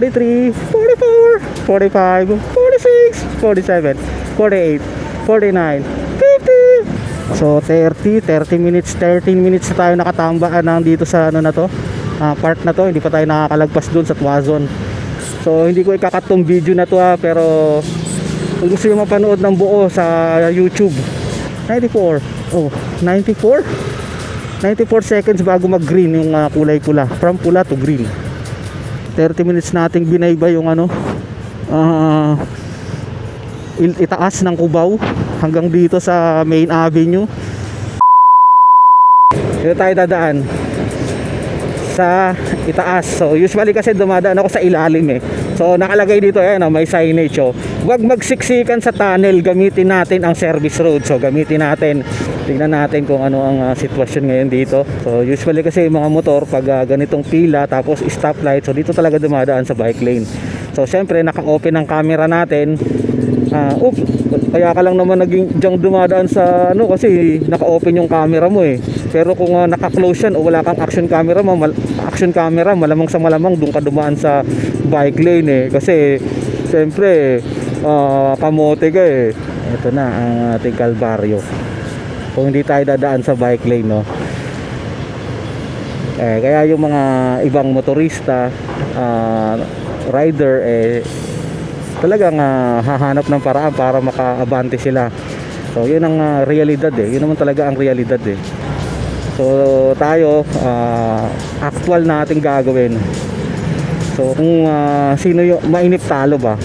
43, 44, 45, 46, 47, 48, 49, 50. So 30, 30 minutes, 13 minutes na tayo nakatambaan ng dito sa ano na to. ah, park na to, hindi pa tayo nakakalagpas doon sa Tuazon. So hindi ko ikakat tong video na to ha, pero kung gusto nyo mapanood ng buo sa YouTube 94 oh 94 94 seconds bago mag green yung ah, kulay pula from pula to green 30 minutes nating binaybay yung ano il- itaas ng Cubao hanggang dito sa main avenue dito tayo dadaan sa itaas. So usually kasi dumadaan ako sa ilalim eh. So nakalagay dito ayan oh, may signage oh. Huwag magsiksikan sa tunnel, gamitin natin ang service road. So gamitin natin. Tingnan natin kung ano ang ah, sitwasyon ngayon dito. So usually kasi yung mga motor pag ah, ganitong pila tapos stoplight, so dito talaga dumadaan sa bike lane. So syempre naka-open ang camera natin. Ah, oop, kaya ka lang naman naging diyang dumadaan sa ano kasi naka-open yung camera mo eh. Pero kung ah, naka-close yan o wala kang action camera mo, action camera, malamang sa malamang doon ka dumaan sa bike lane eh. Kasi siyempre ah, kamote ka eh. Ito na ang ating kalbaryo. Kung hindi tayo dadaan sa bike lane no. Eh, kaya yung mga ibang motorista, ah, rider eh talagang ah, hahanap ng paraan para makaabante sila. So, yun ang ah, realidad eh. Yun naman talaga ang realidad eh. So, tayo ah, actual na ating gagawin. So, kung ah, sino yung mainip talo ba?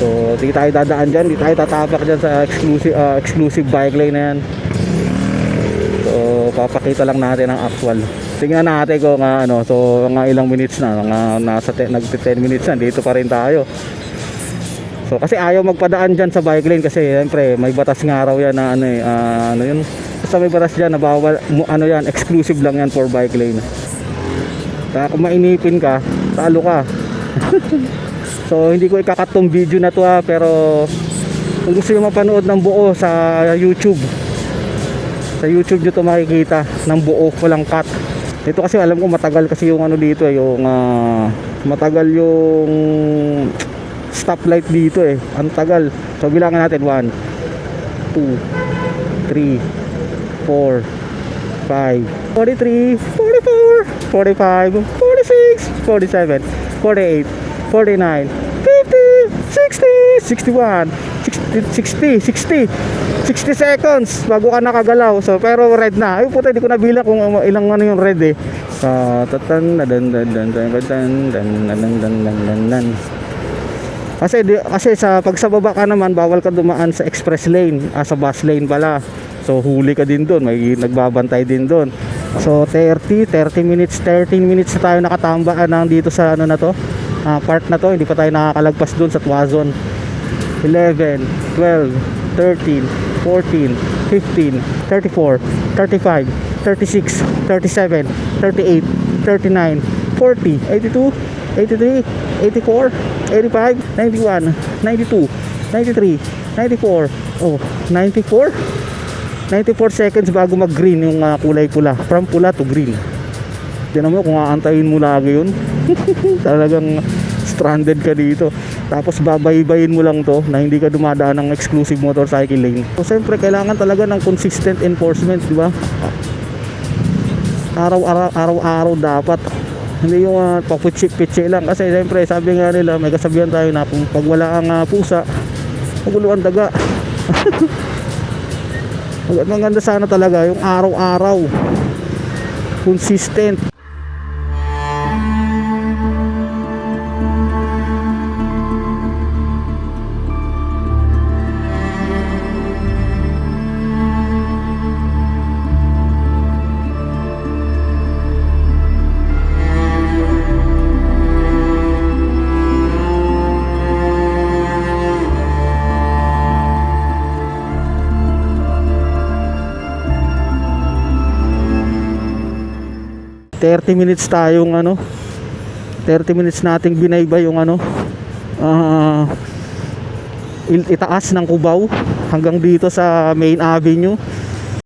So, di tayo dadaan dyan, di tayo tatapak dyan sa exclusive, ah, exclusive bike lane na yan. So, papakita lang natin ang actual. Tingnan natin kung ah, ano, so mga ilang minutes na, mga nasa te, nag 10 minutes na, dito pa rin tayo. So kasi ayaw magpadaan diyan sa bike lane kasi siyempre may batas nga raw yan na ano eh, ah, ano yun. Basta may batas diyan na bawal ano yan, exclusive lang yan for bike lane. Kaya kung mainipin ka, talo ka. so hindi ko ikakat tong video na to ha, pero kung gusto nyo mapanood ng buo sa YouTube, sa YouTube nyo to makikita ng buo, walang cut. Dito kasi alam ko matagal kasi yung ano dito eh, yung ah, matagal yung stoplight dito eh. Ang tagal. So bilangan natin 1 2 3 4 5 43 44 45 46 47 48 49 50 60 61 60 60 60 seconds bago ka nakagalaw. So pero red na. Ay puta hindi ko nabilang kung um, ilang ano yung red eh. Sa tatan dan dan dan dan dan dan dan dan dan dan kasi di, kasi sa pag ka naman bawal ka dumaan sa express lane. Ah, sa bus lane pala. So huli ka din doon may nagbabantay din doon so 30 30 minutes 13 minutes na tayo nakatambaan ng dito sa ano na to ah, park na to hindi pa tayo nakakalagpas doon sa Tuazon. 11 12 13 14 15 34 35 36 37 38 39 40 82 83 84 85 91 92 93 94 oh 94 94 seconds bago mag green yung ah, kulay pula. From pula to green Tinan mo kung aantayin mo lagi yun talagang stranded ka dito. Tapos babaybayin mo lang to na hindi ka dumadaan ng exclusive motorcycle lane. So siyempre kailangan talaga ng consistent enforcement di ba? Araw-araw araw-araw dapat. Hindi yung uh, paputsi-pitsi lang. Kasi siyempre sabi nga nila may kasabihan tayo na kung pag wala ang ah, pusa magulo ang daga. Mag- maganda sana talaga yung araw-araw. Consistent Thirty minutes tayong ano 30 minutes nating binaybay yung ano ah, il- itaas ng Cubao hanggang dito sa main avenue